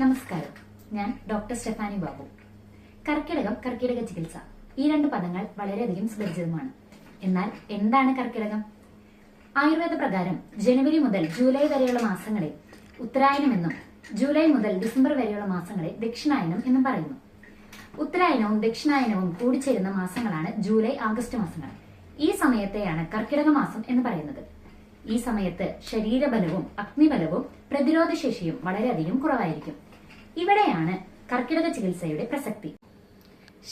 നമസ്കാരം. ഞാൻ doctor Stephanie Babu. കർക്കിടകം കർക്കിടക ചികിത്സ. ഈ രണ്ട് പദങ്ങൾ വളരെയധികം സുപരിചിതമാണ്. എന്നാൽ എന്താണ് കർക്കിടകം? ആയുർവേദ പ്രകാരം ജനുവരി മുതൽ ജൂലൈ വരെയുള്ള മാസങ്ങളെ ഉത്തരായനമെന്നും ജൂലൈ മുതൽ ഡിസംബർ വരെയുള്ള മാസങ്ങളെ ദക്ഷിണായനം എന്നും പറയുന്നു. ഉത്തരായനവും ദക്ഷിണായനവും കൂടിച്ചേരുന്ന മാസങ്ങളാണ് ജൂലൈ ആഗസ്റ്റ് മാസങ്ങൾ. ഈ സമയത്തെയാണ് കർക്കിടക മാസം എന്ന് പറയുന്നത്. ഈ സമയത്ത് ശരീരബലവും അഗ്നിബലവും പ്രതിരോധശേഷിയും വളരെയധികം കുറവായിരിക്കും. ഇവിടെയാണ് കർക്കിടക ചികിത്സയുടെ പ്രസക്തി.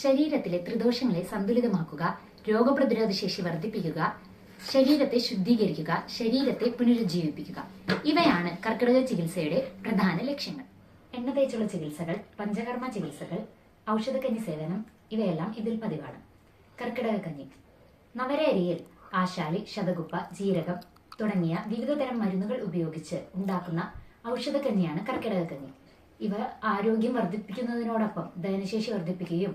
ശരീരത്തിലെ ത്രിദോഷങ്ങളെ സന്തുലിതമാക്കുക രോഗപ്രതിരോധ ശേഷി വർദ്ധിപ്പിക്കുക ശരീരത്തെ ശുദ്ധീകരിക്കുക ശരീരത്തെ പുനരുജ്ജീവിപ്പിക്കുക. ഇവയാണ് കർക്കിടക ചികിത്സയുടെ പ്രധാന ലക്ഷ്യങ്ങൾ. എണ്ണ തേച്ചുള്ള ചികിത്സകൾ പഞ്ചകർമ്മ ചികിത്സകൾ ഔഷധക്കഞ്ഞി സേവനം ഇവയെല്ലാം ഇതിൽ പതിവാണ്. കർക്കിടക കഞ്ഞി. നവരേരിയിൽ ആശാലി ശതകുപ്പ ജീരകം തുടങ്ങിയ വിവിധതരം മരുന്നുകൾ ഉപയോഗിച്ച് ഉണ്ടാക്കുന്ന ഔഷധക്കഞ്ഞിയാണ് കർക്കിടക കഞ്ഞി. ഇവ ആരോഗ്യം വർദ്ധിപ്പിക്കുന്നതിനോടൊപ്പം ദഹനശേഷി വർദ്ധിപ്പിക്കുകയും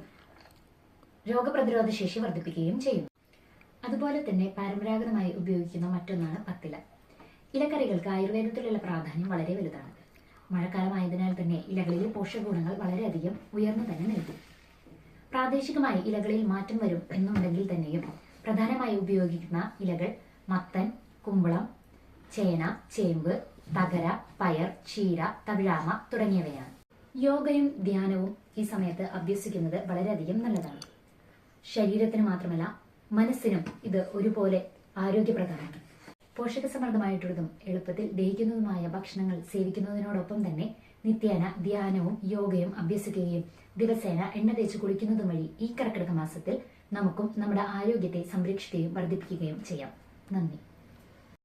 രോഗപ്രതിരോധ ശേഷി വർദ്ധിപ്പിക്കുകയും ചെയ്യും. അതുപോലെ തന്നെ പരമ്പരാഗതമായി ഉപയോഗിക്കുന്ന മറ്റൊന്നാണ് പത്തില. ഇലക്കറികൾക്ക് ആയുർവേദത്തിലുള്ള പ്രാധാന്യം വളരെ വലുതാണ്. മഴക്കാലമായതിനാൽ തന്നെ ഇലകളിലെ പോഷകഗുണങ്ങൾ വളരെയധികം ഉയർന്നു തന്നെ നൽകും പ്രാദേശികമായി ഇലകളിൽ മാറ്റം വരും എന്നുണ്ടെങ്കിൽ തന്നെയും പ്രധാനമായി ഉപയോഗിക്കുന്ന ഇലകൾ മത്തൻ കുമ്പളം ചേന ചേമ്പ് തകര പയർ ചീര തവിഴാമ തുടങ്ങിയവയാണ്. യോഗയും ധ്യാനവും ഈ സമയത്ത് അഭ്യസിക്കുന്നത് വളരെയധികം നല്ലതാണ്. ശരീരത്തിന് മാത്രമല്ല മനസ്സിനും ഇത് ഒരുപോലെ ആരോഗ്യപ്രദമാണ്. പോഷകസമൃദ്ധമായിട്ടുള്ളതും എളുപ്പത്തിൽ ദഹിക്കുന്നതുമായ ഭക്ഷണങ്ങൾ സേവിക്കുന്നതിനോടൊപ്പം തന്നെ നിത്യേന ധ്യാനവും യോഗയും അഭ്യസിക്കുകയും ദിവസേന എണ്ണ തേച്ച് കുളിക്കുന്നതും വഴി ഈ കർക്കിടക മാസത്തിൽ നമുക്കും നമ്മുടെ ആരോഗ്യത്തെ സംരക്ഷിക്കുകയും വർദ്ധിപ്പിക്കുകയും ചെയ്യാം. നന്ദി.